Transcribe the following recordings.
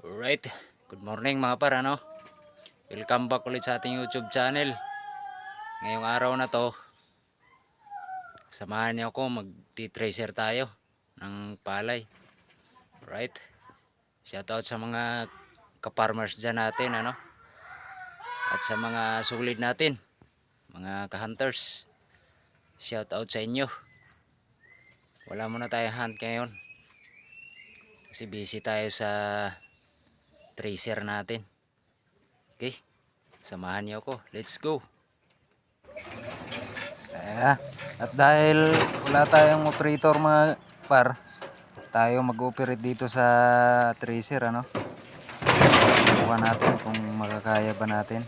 Alright, good morning mga par ano. Welcome back ulit sa ating YouTube channel. Ngayong araw na to, samahan niyo ako magti-tracer tayo ng palay. Alright. Shoutout sa mga ka-farmers dyan natin ano. At sa mga sulit natin, mga ka-hunters. Shoutout sa inyo. Wala muna tayo hunt ngayon. Kasi busy tayo sa tracer natin. Okay. Samahan niyo ako. Let's go. Ah, at dahil wala tayong operator mga par, tayo mag-operate dito sa tracer ano. Subukan natin kung makakaya ba natin.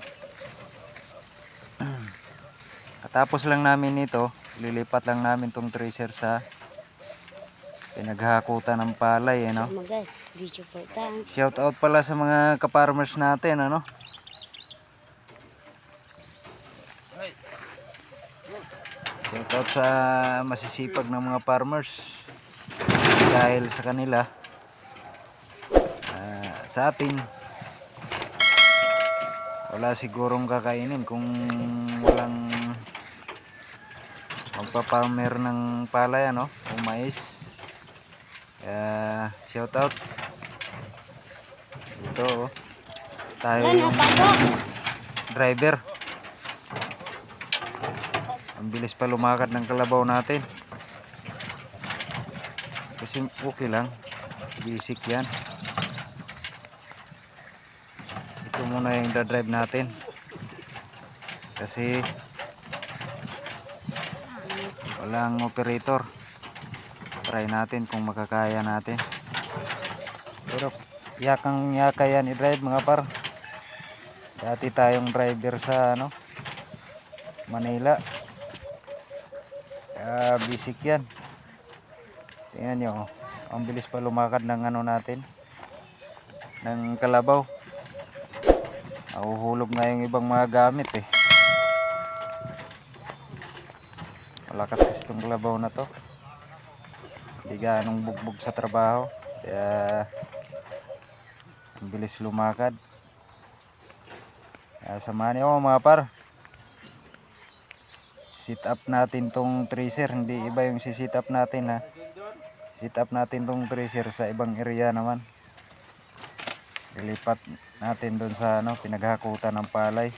Katapos lang namin ito, lilipat lang namin tong tracer sa pinaghakutan ng palay, ano. Po tayo. Shout out pala sa mga ka-farmers natin, ano. Shout out sa masisipag ng mga farmers. Dahil sa kanila, ah, sa atin, wala sigurong kakainin kung walang magpa-farmer ng palay, ano, o mais. Kaya, shout out. Ito, oh. tayo yung driver. Ang bilis pa lumakad ng kalabaw natin. Kasi okay lang. Basic yan. Ito muna yung drive natin. Kasi walang operator. Try natin kung makakaya natin. Pero yakang yaka yan i-drive mga par. Dati tayong driver sa ano Manila. Kaya basic yan. Tingnan nyo. oh. Ang bilis pa lumakad ng ano natin. Ng kalabaw. Nahuhulog na yung ibang mga gamit eh. Malakas kasi itong kalabaw na to. Hindi ganong bugbog sa trabaho. Kaya ang bilis lumakad. Kaya samahan niyo mga par. Sit up natin tong tracer. Hindi iba yung si-sit up natin ha. Sit up natin tong tracer sa ibang area naman. Ilipat natin doon sa ano, pinaghakutan ng palay.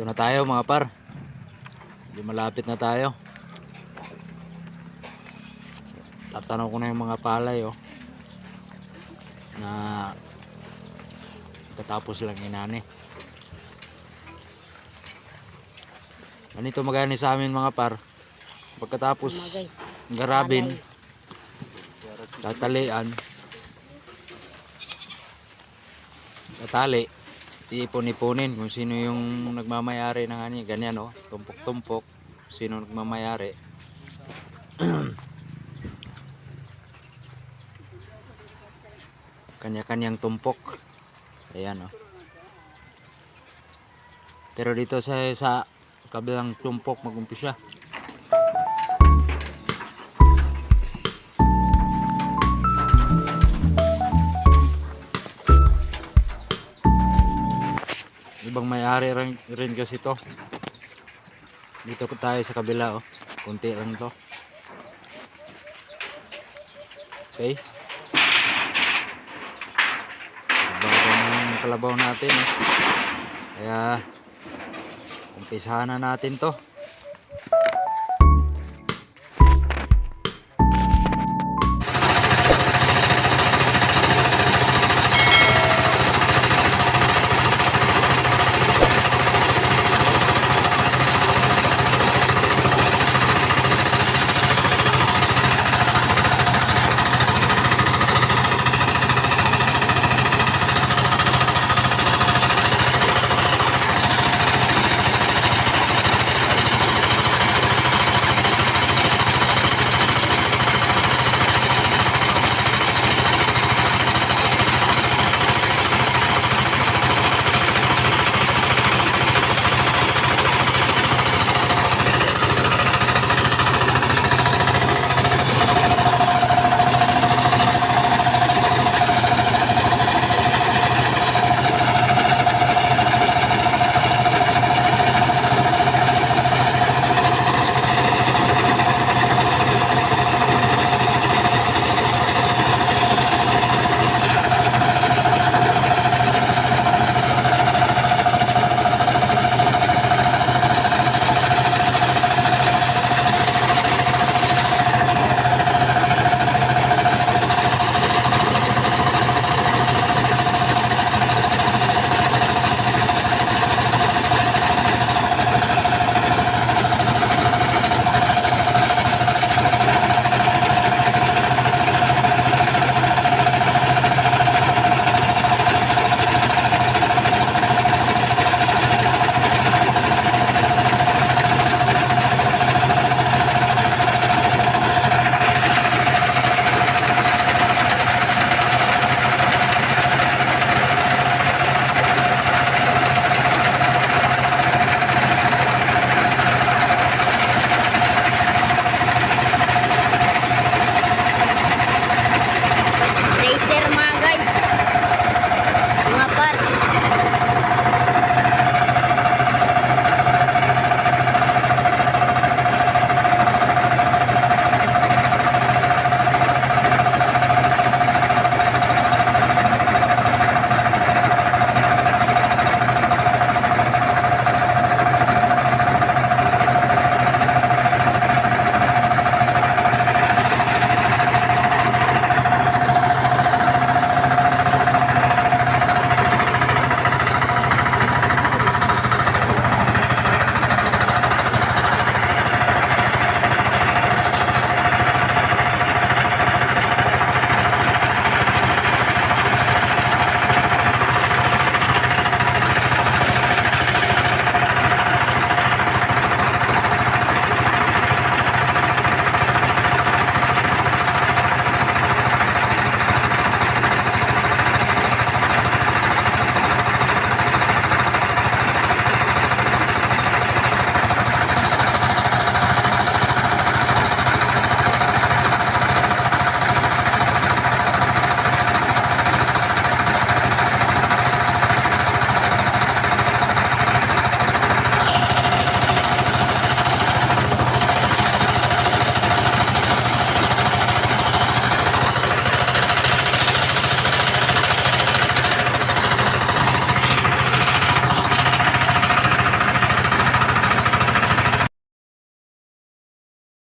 Ito na tayo mga par. Hindi malapit na tayo. Tatanong ko na yung mga palay oh. Na katapos lang inani. Ganito magani sa amin mga par. Pagkatapos garabin, tatalian, tatali, iipon-ipunin kung sino yung nagmamayari ng ano, ganyan oh, tumpok-tumpok, sino nagmamayari. Kanya-kanyang tumpok. Ayan oh. Pero dito sa sa kabilang tumpok mag-umpisa. Ibang may-ari rin, rin kasi to. Dito ko tayo sa kabila oh. Kunti lang to. Okay. Bago ng kalabaw natin eh. Kaya umpisahan na natin to.